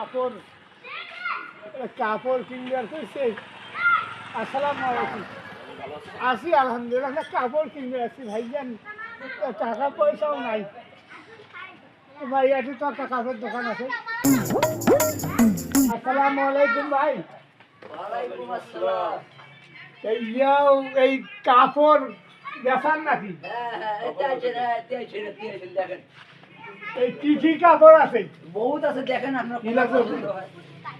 কাপড় কাপড় কিনবে আর কইছে আসসালামু আলাইকুম। আসি আলহামদুলিল্লাহ একটা কাপড় কিনবে আসছি ভাইজান টাকা পয়সাও নাই। ভাই এটি তো একটা কাপড় দোকান আছে। আসসালামু আলাইকুম ভাই। এই কাপড় দেখান নাকি? হ্যাঁ হ্যাঁ দেখেন এই কি কি কাপড় আছে? বহুত আছে দেখেন আপনার কি লাগবে?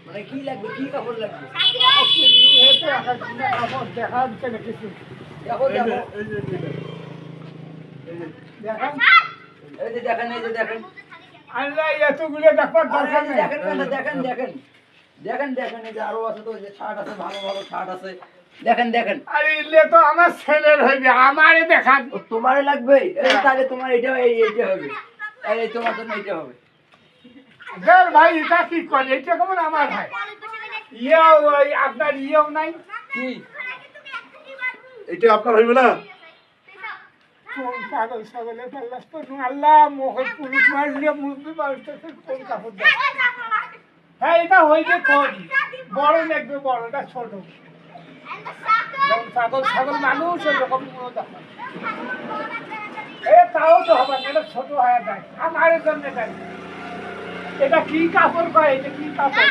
মানে কি লাগবে কি কাপড় লাগবে? কাপড় দেখা যাচ্ছে না কিছু। দেখো দেখো। এই যে দেখেন। এই যে দেখেন আল্লাহ এতগুলো দেখবার দরকার নেই। দেখেন দেখেন দেখেন দেখেন। দেখেন এই যে আরও আছে তো যে শার্ট আছে ভালো ভালো শার্ট আছে। দেখেন দেখেন। আরে ইলে তো আমার ছেলের হইবে আমারে দেখান। ও, তোমারই লাগবে? তাহলে তোমার এটা এই এইটা হবে। এই তোমার জন্য এইটা হবে। দেখ ভাই এটা কি করে এটা কেমন আমার ভাই ইয়েও ওই আপনার ইয়েও নাই? কি? এটা আপনার হইবে না? কোন পাগল ছাগলের পাল্লাস তো আল্লাহ পুরুষ মারলে মুরগি মানুষটাকে কোন কাপড় দেয়? হ্যাঁ এটা হইবে কোন বড় দেখবে বড়টা ছোট। ছাগল ছাগল মানুষ এরকম কোনো দেখা এ তাও তো হবে না এটা ছোট হয়ে যায় আমার জন্য দেয় এটা কি কাপড় কয় এটা কি কাপড়?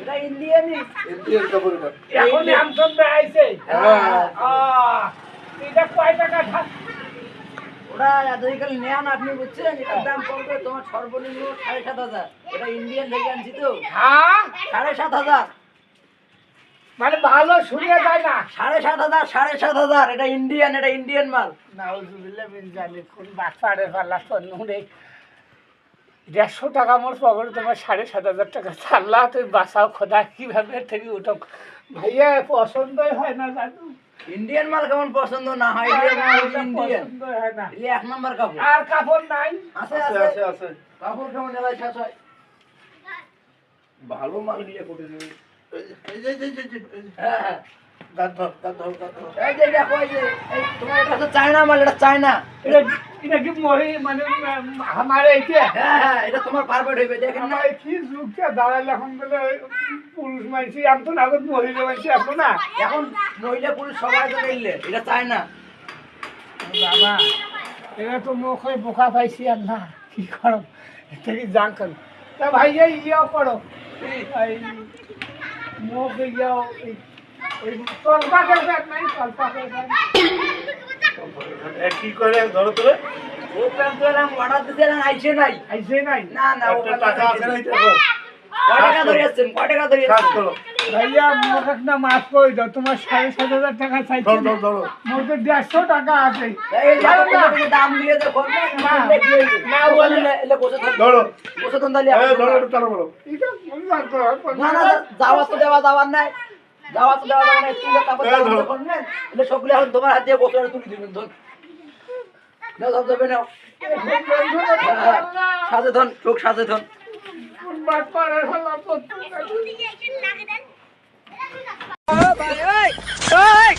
এটা ইন্ডিয়ানই ইন্ডিয়ান কাপড় এখন আমসন আইছে। হ্যাঁ। এটা কয় টাকা ওটা আজকাল নেন আপনি বুঝছেন? এটার দাম পড়বে তোমার সর্বনিম্ন সাড়ে সাত হাজার। এটা ইন্ডিয়ান থেকে আনছি তো। হ্যাঁ? সাড়ে সাত হাজার। মানে ভালো শুনিয়ে যায় না। সাড়ে সাত হাজার সাড়ে সাত হাজার এটা ইন্ডিয়ান এটা ইন্ডিয়ান মাল। নাউজুবিল্লাহ বিন জালিক কোন বাচ্চারে পাল্লা দেড়শো টাকা মোর পকেটে তোমার সাড়ে সাত হাজার টাকা। চাল্লা তুই বাঁচাও খোদা কীভাবে থেকে উঠো। ভাইয়া পছন্দই হয় না জানো? ইন্ডিয়ান মাল কেমন পছন্দ না হয়? ইন্ডিয়ান হয় এক নম্বর কাপড়। আর কাপড় নাই। আছে আছে আছে। আছে আছে। কাপড় কেমন এলাই শেষ হয় ভালো মাল নিয়ে দেবে এটা এটা এটা এটা এটা তোমার কি বলে পুরুষ মহিলা না এখন পুরুষ এটা বাবা এরা তো মুখ বোকা পাইছি আর না কি করো এটা কি জান করো তা ভাই এই ইয়েও করো মুখ ইয়েও এই- তলপাকের নাই কি করে? ধরো তোরে ও প্যান্ট দিলাম অর্ডার দিছিলাম আইছে নাই আইছে নাই। না না ও টাকা আছে না? দেখো কয় টাকা ধরে আসছেন? কয় টাকা ধরে আসছেন? ভাইয়া মুখ একটা মাফ করে দাও তোমার সাড়ে সাত হাজার টাকা চাইছি মোট দেড়শো টাকা আছে। দাম দিয়ে যাওয়া তো দেওয়া যাওয়ার নাই। যাওয়া তো দেওয়া যাওয়ার নাই এলে সবগুলো এখন তোমার হাত দিয়ে তুলে দিবেন ধর। চোখ হলাম ભાઈ